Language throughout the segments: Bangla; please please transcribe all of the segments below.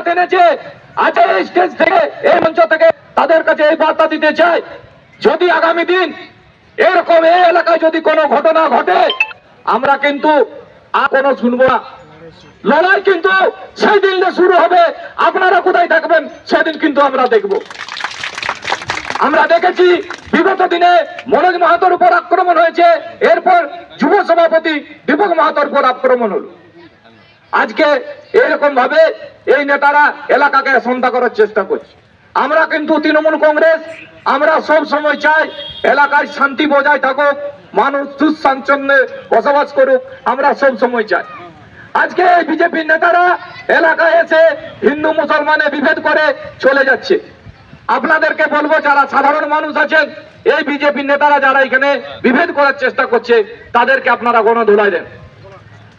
আঘাত এনেছে। আজকে এই স্টেজ থেকে এই মঞ্চ থেকে তাদের কাছে এই বার্তা দিতে চাই, যদি আগামী দিন এরকম এই এলাকায় যদি কোনো ঘটনা ঘটে, আমরা কিন্তু আর কোনো শুনব না। লড়াই কিন্তু সেই দিন শুরু হবে। আপনারা কোথায় থাকবেন, সেদিন কিন্তু আমরা দেখব। আমরা দেখেছি, বিগত দিনে মনোজ মাহাতোর উপর আক্রমণ হয়েছে। এরপর যুব সভাপতি দীপক মাহাতোর উপর আক্রমণ হলো। আজকে এরকম ভাবে এই নেতারা এলাকাকে সন্ধ্যা করার চেষ্টা করছে। আমরা কিন্তু তৃণমূল কংগ্রেস, আমরা সব সময় চাই এলাকায় শান্তি বজায় থাকুক, মানুষ সুস্বাচ্ছন্দ্যে বসবাস করুক, আমরা সব সময় চাই। আজকে এই বিজেপির নেতারা এলাকায় এসে হিন্দু মুসলমানে বিভেদ করে চলে যাচ্ছে। আপনাদেরকে বলব, যারা সাধারণ মানুষ আছেন, এই বিজেপির নেতারা যারা এখানে বিভেদ করার চেষ্টা করছে, তাদেরকে আপনারা গণধোলাই দেন।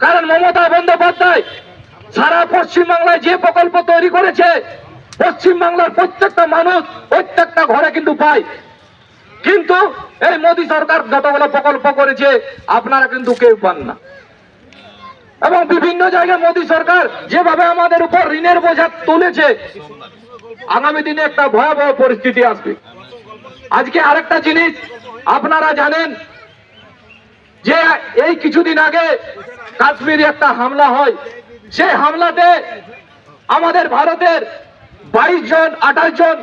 কারণ মমতা বন্দ্যোপাধ্যায় সারা পশ্চিম বাংলায় যে প্রকল্প তৈরি করেছে পশ্চিম বাংলার প্রত্যেকটা মানুষ প্রত্যেকটা ঘরে কিন্তু পায়। কিন্তু এই মোদী সরকার যতগুলো প্রকল্প করেছে, আপনারা কিন্তু কেউ পান না। এবং বিভিন্ন জায়গায় মোদী সরকার যেভাবে আমাদের উপর ঋণের বোঝা তুলেছে, আগামী দিনে একটা ভয়াবহ পরিস্থিতি আসবে। আজকে আরেকটা জিনিস, আপনারা জানেন যে এই কিছুদিন আগে কাশ্মীরে একটা হামলা হয়। সেই হামলাতে আমাদের ভারতের বাইশ জন, আঠাশ জন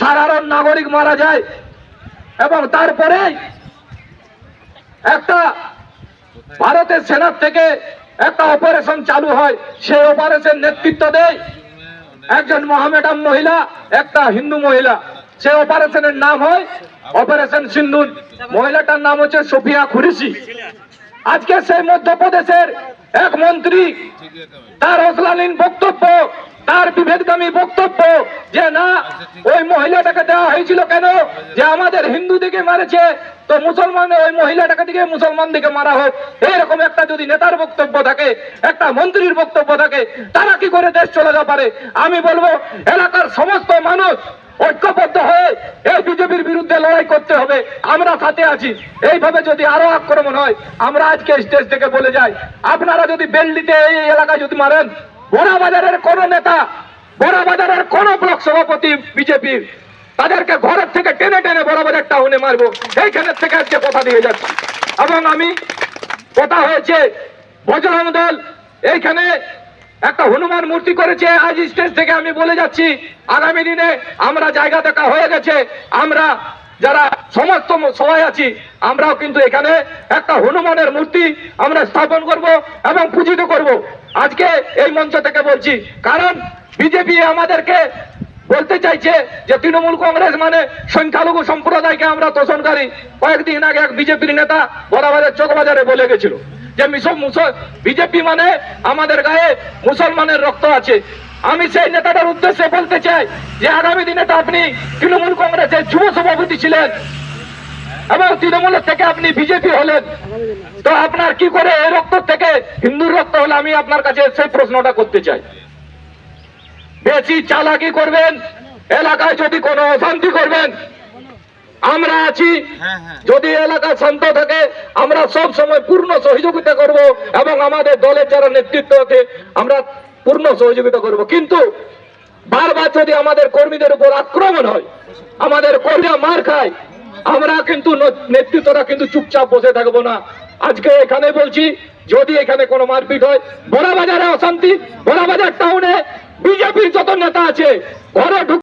সাধারণ নাগরিক মারা যায় এবং তারপরে একটা ভারতের সেনার থেকে একটা অপারেশন চালু হয়। সেই অপারেশন নেতৃত্ব দেয় একজন মহামেডাম মহিলা, একটা হিন্দু মহিলা। সে অপারেশনের নাম হয় অপারেশন সিন্ধুর। মহিলাটার নাম হচ্ছে সোফিয়া খুরিসি আজকে সেই মধ্যপ্রদেশের এক মন্ত্রী, তার অশ্লীল বক্তব্য, তার বিভেদগামী বক্তব্য, যে না, ওই মহিলাটাকে দেওয়া হয়েছিল কেন? যে আমাদের হিন্দু দিকে মারেছে, তো মুসলমান ওই মহিলাটাকে দিকে মুসলমান দিকে মারা হোক। এইরকম একটা যদি নেতার বক্তব্য থাকে, একটা মন্ত্রীর বক্তব্য থাকে, তারা কি করে দেশ চলে যেতে পারে? আমি বলব, এলাকার সমস্ত মানুষ ঐক্যবদ্ধ হয়ে এই বিজেপির লড়াই করতে হবে, আমরা সাথে আছি। এইভাবে যদি আরও আক্রমণ হয়, আমরা আজকে স্টেজ থেকে বলে যাই। আপনারা যদি বেল্লিতে এই এলাকায় যদি মারেন বড়া বাজারের কোন নেতা বড়া বাজারের কোন ব্লক সভাপতি বিজেপির, তাদেরকে ঘরের থেকে টেনে টেনে বড় বাজার টাউনে মারবো। এইখানের থেকে আজকে কথা দিয়ে যাচ্ছি। এবং আমি, কথা হয়েছে, বজরং দল, এইখানে একটা হনুমান মূর্তি করেছে, আজ স্টেজ থেকে আমি বলে যাচ্ছি, আগামী দিনে আমরা জায়গা দেখা হয়ে গেছে, আমরা যারা সমস্ত সবাই আছি, আমরাও কিন্তু এখানে একটা হনুমানের মূর্তি আমরা স্থাপন করব এবং পূজিত করব। আজকে এই মঞ্চ থেকে বলছি, কারণ বিজেপি আমাদেরকে বলতে চাইছে যে তৃণমূল কংগ্রেস মানে সংখ্যালঘু সম্প্রদায়কে আমরা তোষণকারী কয়েকদিন আগে এক বিজেপির নেতা বরাবাজার চকবাজারে বলে গেছিল যে বিজেপি মানে আমাদের গায়ে মুসলমানের রক্ত আছে। আমি সেই নেতাটার উদ্দেশ্যে বলতে চাই যে আগামী দিনে তো আপনি তৃণমূল কংগ্রেসের যুব সভাপতি ছিলেন এবং তৃণমূলের থেকে আপনি বিজেপি হলেন। তো আপনার কি করে এই রক্ত থেকে হিন্দুর রক্ত হলে আমি আপনার কাছে সেই প্রশ্নটা করতে চাই। বেশি চালাকি করবেন এলাকায় যদি কোনো অশান্তি করবেন আমরা আছি। যদি এলাকা শান্ত থাকে আমরা সব সময় পূর্ণ সহযোগিতা করব এবং আমাদের দলের যারা নেতৃত্ব আছে আমরা পূর্ণ সহযোগিতা করব। কিন্তু বারবার যদি আমাদের কর্মীদের উপর আক্রমণ হয়, আমাদের কর্মীরা মার খায়, আমরা কিন্তু নেতৃত্বরা কিন্তু চুপচাপ বসে থাকব না। আজকে এখানে বলছি, যদি এখানে কোনো মারপিট হয় বড় বাজারে অশান্তি বড় বাজার টাউনে বিজেপির যত নেতা আছে, ঘরে